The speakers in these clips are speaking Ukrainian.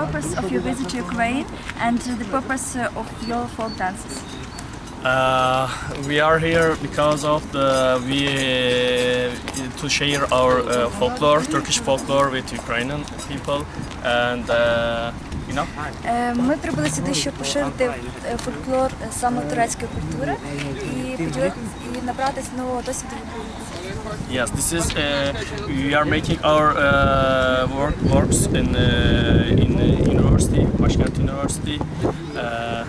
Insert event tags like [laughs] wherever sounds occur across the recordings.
purpose of your visit to Ukraine and the purpose uh, of your folk dances? Uh, we are here because of the we uh, to share our uh, folklore, Turkish folklore with Ukrainian people, and uh. Е, Ми прибули сюди, щоб поширити е, фольклор е, саме турецької культури і і набратись нового досвіду. Yes, this is uh, we are making our uh, work works in uh, in uh, university, Başkent University. Uh,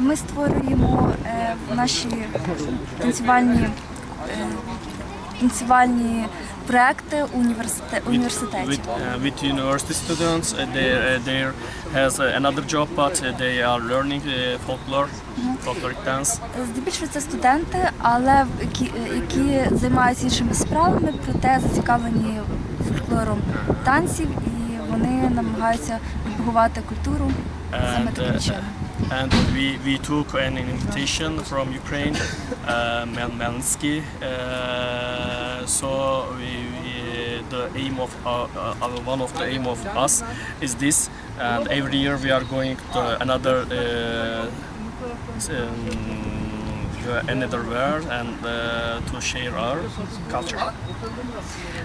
Ми створюємо е, наші танцювальні, е, танцювальні проекти у університе- with, with, uh, with university students. Uh, there, uh, has uh, another job, but they are learning folklore, folkloric dance. Здебільшого це студенти, але які, які займаються іншими справами, проте зацікавлені фольклором танців, і вони намагаються пропагувати культуру саме таким чином. and we, we took an invitation from Ukraine, uh, Mel- Melnsky. Uh, so we, we, the aim of our, uh, one of the aim of us is this, and every year we are going to another uh, um, another world and uh, to share our culture.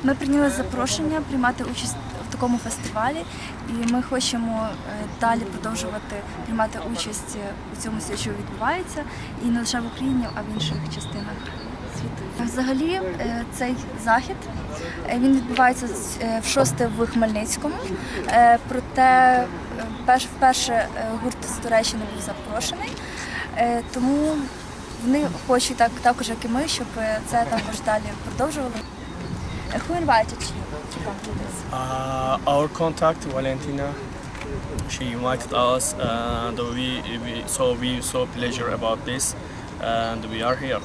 Ми прийняли запрошення приймати участь в такому фестивалі, і ми хочемо е, далі продовжувати приймати участь е, у цьому всьому, що відбувається, і не лише в Україні, а в інших частинах світу. Взагалі, е, цей захід він відбувається в шосте в Хмельницькому. Проте вперше гурт з Туреччини був запрошений, тому вони хочуть так також, як і ми, щоб це також далі продовжували. Who invited Uh, our contact, Valentina, she invited us, and we, we so we saw pleasure about this, and we are here.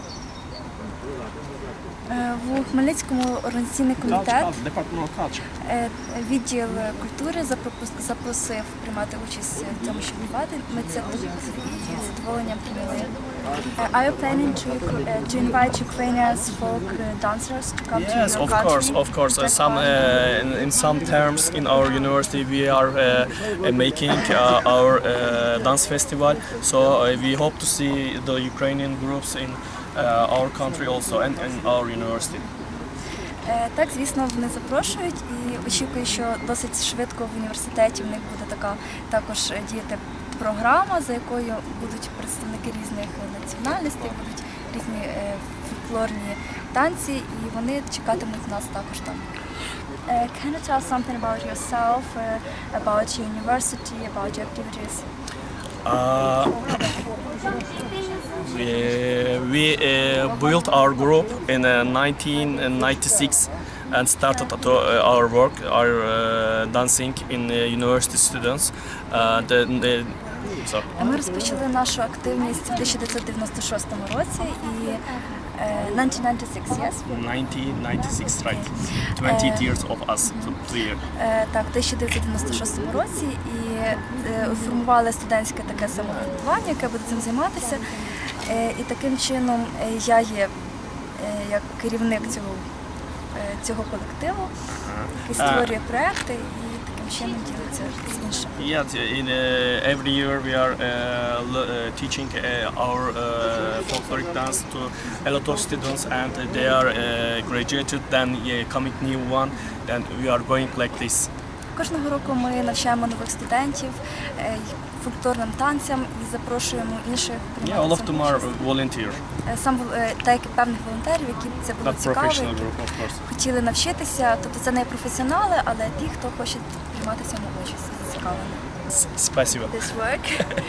Е, В Хмельницькому організаційний комітет е, відділ культури запросив приймати участь в цьому, що відбувати. Ми це з задоволенням прийняли. Е, Are you planning to, uh, to invite Ukrainians folk uh, dancers to come yes, to Yes, your of country? course, of course. Uh, some uh, in, in some terms in our university we are uh, uh, making uh, our uh, dance festival. So uh, we hope to see the Ukrainian groups in uh, our country also and in our university. Е, Так, звісно, вони запрошують і очікую, що досить швидко в університеті в них буде така також е, діяти програма, за якою будуть представники різних національностей, будуть різні е, фольклорні танці, і вони чекатимуть нас також там. Е, Can you tell something about yourself, е, about your university, about your activities? Uh, we uh, built our group in uh, 1996 and started to, uh, our work, our uh, dancing in uh, university students. Uh, the, the, so, Ми розпочали нашу активність у 1996 році і е, 1996, yes? 1996, right? 20 years of us, two years. Е, Так, в 1996 році і е, формували студентське таке самоврядування, яке буде цим займатися. Е, І таким чином е, я є е, як керівник цього, е, цього колективу, який створює проекти і таким чином ділиться з іншими. Yeah, in uh, every year we are uh, uh, teaching uh, our uh, folkloric dance to a lot of students, and they are uh, graduated. Then yeah, coming new one, then we are going like this. Кожного року ми навчаємо нових студентів е, фольклорним танцям і запрошуємо інших Yeah, all of them are volunteer, сам та як певних волонтерів, які це було цікаво, які хотіли навчитися. Тобто це не професіонали, але ті, хто хоче приймати цьому участь, зацікавлені. Спасибо. This work. [laughs]